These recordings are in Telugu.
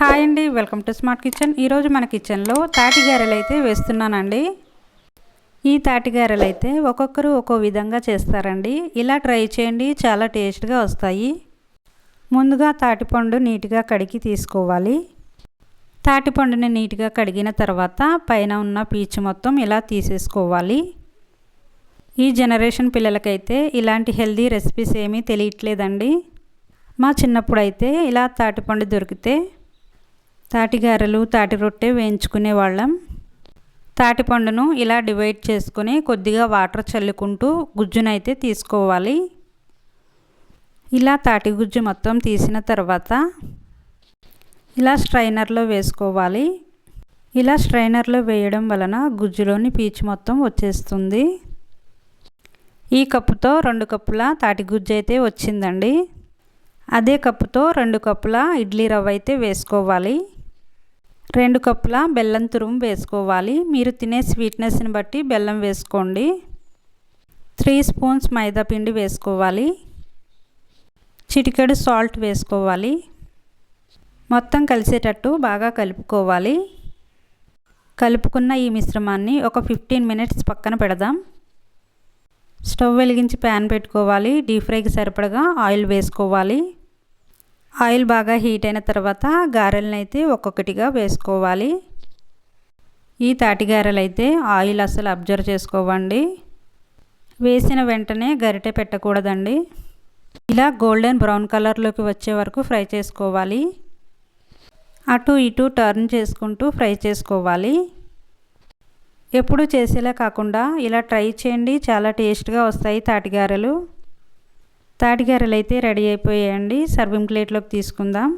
హాయ్ అండి వెల్కమ్ టు స్మార్ట్ కిచెన్. ఈరోజు మన కిచెన్లో తాటి గారెలు అయితే వేస్తున్నానండి. ఈ తాటి గారెలు అయితే ఒక్కొక్కరు ఒక్కో విధంగా చేస్తారండి. ఇలా ట్రై చేయండి చాలా టేస్ట్గా వస్తాయి. ముందుగా తాటిపండు నీట్గా కడిగి తీసుకోవాలి. తాటిపండుని నీట్గా కడిగిన తర్వాత పైన ఉన్న పీచు మొత్తం ఇలా తీసేసుకోవాలి. ఈ జనరేషన్ పిల్లలకైతే ఇలాంటి హెల్దీ రెసిపీస్ ఏమీ తెలియట్లేదండి. మా చిన్నప్పుడు అయితే ఇలా తాటిపండు దొరికితే తాటిగారెలు తాటి రొట్టె వేయించుకునే వాళ్ళం తాటిపండును ఇలా డివైడ్ చేసుకుని కొద్దిగా వాటర్ చల్లుకుంటూ గుజ్జునైతే తీసుకోవాలి. ఇలా తాటి గుజ్జు మొత్తం తీసిన తర్వాత ఇలా స్ట్రైనర్లో వేసుకోవాలి. ఇలా స్ట్రైనర్లో వేయడం వలన గుజ్జులోని పీచు మొత్తం వచ్చేస్తుంది. ఈ కప్పుతో రెండు కప్పుల తాటి గుజ్జు అయితే వచ్చిందండి. అదే కప్పుతో రెండు కప్పుల ఇడ్లీ రవ్వ అయితే వేసుకోవాలి. రెండు కప్పుల బెల్లం తురుము వేసుకోవాలి. మీరు తినే స్వీట్నెస్ని బట్టి బెల్లం వేసుకోండి. త్రీ స్పూన్స్ మైదా పిండి వేసుకోవాలి. చిటికెడు సాల్ట్ వేసుకోవాలి. మొత్తం కలిసేటట్టు బాగా కలుపుకోవాలి. కలుపుకున్న ఈ మిశ్రమాన్ని ఒక ఫిఫ్టీన్ మినిట్స్ పక్కన పెడదాం. స్టవ్ వెలిగించి ప్యాన్ పెట్టుకోవాలి. డీప్ ఫ్రైకి సరిపడగా ఆయిల్ వేసుకోవాలి. ఆయిల్ బాగా హీట్ అయిన తర్వాత గారెలను అయితే ఒక్కొక్కటిగా వేసుకోవాలి. ఈ తాటి గారెలు అయితే ఆయిల్ అసలు అబ్జర్వ్ చేసుకోవండి. వేసిన వెంటనే గరిటె పెట్టకూడదండి. ఇలా గోల్డెన్ బ్రౌన్ కలర్లోకి వచ్చే వరకు ఫ్రై చేసుకోవాలి. అటు ఇటు టర్న్ చేసుకుంటూ ఫ్రై చేసుకోవాలి. ఎప్పుడు చేసేలా కాకుండా ఇలా ట్రై చేయండి. చాలా టేస్ట్గా వస్తాయి తాటిగారెలు తాటిగారెలు అయితే రెడీ అయిపోయాయండి. సర్వింగ్ ప్లేట్లోకి తీసుకుందాం.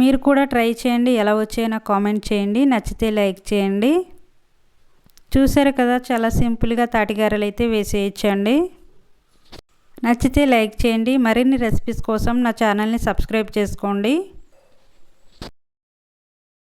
మీరు కూడా ట్రై చేయండి. ఎలా వచ్చాయో నాకు కామెంట్ చేయండి. నచ్చితే లైక్ చేయండి. చూసారు కదా చాలా సింపుల్గా తాటిగారెలు అయితే వేసేయచ్చండి. నచ్చితే లైక్ చేయండి. మరిన్ని రెసిపీస్ కోసం నా ఛానల్ని సబ్స్క్రైబ్ చేసుకోండి.